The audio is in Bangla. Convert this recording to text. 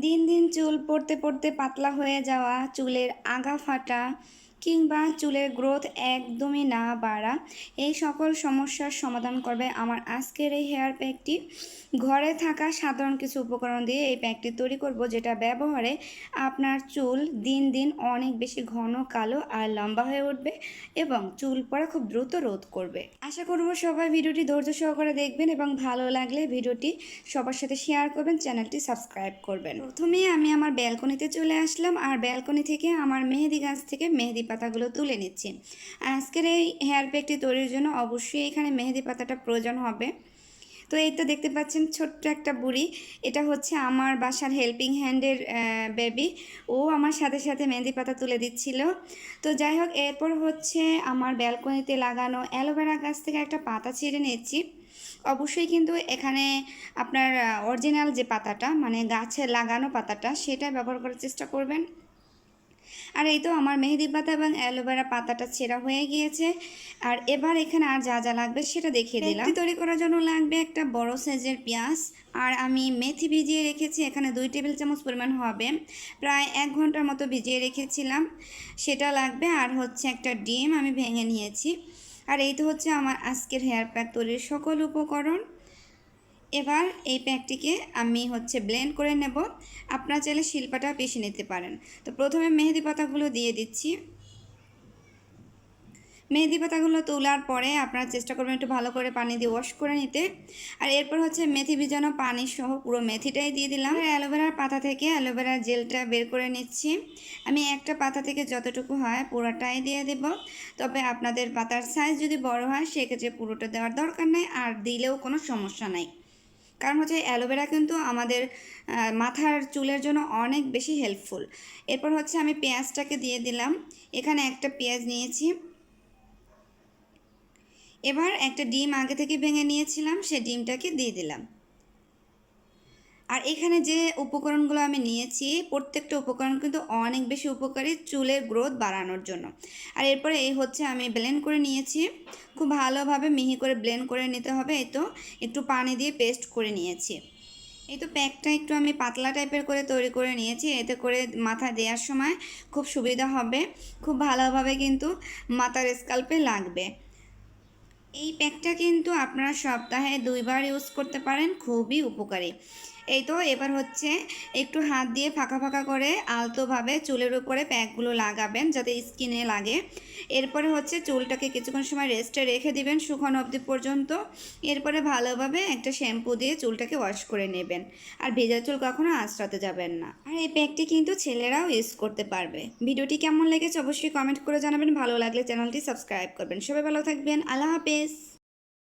দিন দিন চুল পড়তে পড়তে পাতলা হয়ে যাওয়া চুলের আগা ফাটা কিংবা চুলের গ্রোথ একদমই না বাড়া, এই সকল সমস্যার সমাধান করবে আমার আজকের এই হেয়ার প্যাকটি। ঘরে থাকা সাধারণ কিছু উপকরণ দিয়ে এই প্যাকটি তৈরি করব যেটা ব্যবহারে আপনার চুল দিন দিন অনেক বেশি ঘন, কালো আর লম্বা হয়ে উঠবে এবং চুল পড়া খুব দ্রুত রোধ করবে। আশা করব সবাই ভিডিওটি ধৈর্য সহকারে দেখবেন এবং ভালো লাগলে ভিডিওটি সবার সাথে শেয়ার করবেন, চ্যানেলটি সাবস্ক্রাইব করবেন। প্রথমেই আমি আমার ব্যালকনিতে চলে আসলাম, আর ব্যালকনি থেকে আমার মেহেদি গাছ থেকে মেহেদি পাতাগুলো তুলে নিচ্ছি আজকের এই হেয়ার প্যাকটি তৈরির জন্য অবশ্যই এখানে মেহেদি পাতাটা প্রয়োজন হবে। তো এই তো দেখতে পাচ্ছেন ছোট্ট একটা বুড়ি। এটা হচ্ছে আমার বাসার হেল্পিং হ্যান্ডের বেবি। ও আমার সাথে সাথে মেহেদি পাতা তুলে দিচ্ছিল। তো যাই হোক, এরপর হচ্ছে আমার ব্যালকনিতে লাগানো অ্যালোভেরা গাছ থেকে একটা পাতা ছিঁড়ে নিচ্ছি। অবশ্যই কিন্তু এখানে আপনার অরিজিনাল যে পাতাটা মানে গাছে লাগানো পাতাটা, সেটা ব্যবহার করার চেষ্টা করবেন। আর এই তো আমার মেহেদি পাতা এবং অ্যালোভেরা পাতাটা ছেঁড়া হয়ে গিয়েছে। আর এবার এখানে আর যা যা লাগবে সেটা দেখিয়ে দিলাম। তৈরি করার জন্য লাগবে একটা বড় সাইজের পেঁয়াজ। আর আমি মেথি ভিজিয়ে রেখেছি, এখানে দুই টেবিল চামচ পরিমাণ হবে। প্রায় এক ঘণ্টার মতো ভিজিয়ে রেখেছিলাম। সেটা লাগবে আর হচ্ছে একটা ডিম আমি ভেঙে নিয়েছি। আর এই তো হচ্ছে আমার আজকের হেয়ার প্যাক তৈরির সকল উপকরণ। এবার এই প্যাকটিকে আমি হচ্ছে ব্লেন্ড করে নেব। আপনারা চাইলে শিল্পাটা পিষে নিতে পারেন। তো প্রথমে মেহেদি পাতাগুলো দিয়ে দিচ্ছি। মেহেদি পাতাগুলো তোলার পরে আপনারা চেষ্টা করবেন একটু ভালো করে পানি দিয়ে ওয়াশ করে নিতে। আর এরপর হচ্ছে মেথি ভিজানো পানি সহ পুরো মেথিটাই দিয়ে দিলাম। অ্যালোভেরার পাতা থেকে অ্যালোভেরার জেলটা বের করে নিচ্ছি। আমি একটা পাতা থেকে যতটুকু হয় পুরোটাই দিয়ে দেব। তবে আপনাদের পাতার সাইজ যদি বড় হয়, সেক্ষেত্রে পুরোটা দেওয়ার দরকার নেই। আর দিলেও কোনো সমস্যা নাই। কারণ হচ্ছে অ্যালোভেরা কিন্তু আমাদের মাথার চুলের জন্য অনেক বেশি হেল্পফুল এরপর হচ্ছে আমি পেঁয়াজটাকে দিয়ে দিলাম। এখানে একটা পেঁয়াজ নিয়েছি। এবার একটা ডিম আগে থেকে ভেঙে নিয়েছিলাম, সে ডিমটাকে দিয়ে দিলাম। আর এখানে যে উপকরণগুলো আমি নিয়েছি, প্রত্যেকটা উপকরণ কিন্তু অনেক বেশি উপকারী চুলের গ্রোথ বাড়ানোর জন্য। আর এরপরে এই হচ্ছে আমি ব্লেন্ড করে নিয়েছি। খুব ভালোভাবে মিহি করে ব্লেন্ড করে নিতে হবে, এই তো একটু পানি দিয়ে পেস্ট করে নিয়েছি। এই তো প্যাকটা একটু আমি পাতলা টাইপের করে তৈরি করে নিয়েছি, এতে করে মাথা দেওয়ার সময় খুব সুবিধা হবে। খুব ভালোভাবে কিন্তু মাথার স্কাল্পে লাগবে। এই প্যাকটা কিন্তু আপনারা সপ্তাহে দুইবার ইউজ করতে পারেন, খুবই উপকারী। এই তো এবার হচ্ছে একটু হাত দিয়ে ফাঁকা ফাঁকা করে আলতোভাবে চুলের উপরে প্যাকগুলো লাগাবেন যাতে স্কিনে লাগে। এরপরে হচ্ছে চুলটাকে কিছুক্ষণ সময় রেস্টে রেখে দিবেন শুকানো অবধি পর্যন্ত। এরপরে ভালোভাবে একটা শ্যাম্পু দিয়ে চুলটাকে ওয়াশ করে নেবেন। আর ভেজা চুল কখনো আঁচড়াতে যাবেন না। আর এই প্যাকটি কিন্তু ছেলেরাও ইউজ করতে পারবে। ভিডিওটি কেমন লেগেছে অবশ্যই কমেন্ট করে জানাবেন। ভালো লাগলে চ্যানেলটি সাবস্ক্রাইব করবেন। সবাই ভালো থাকবেন। আল্লাহ হাফেজ।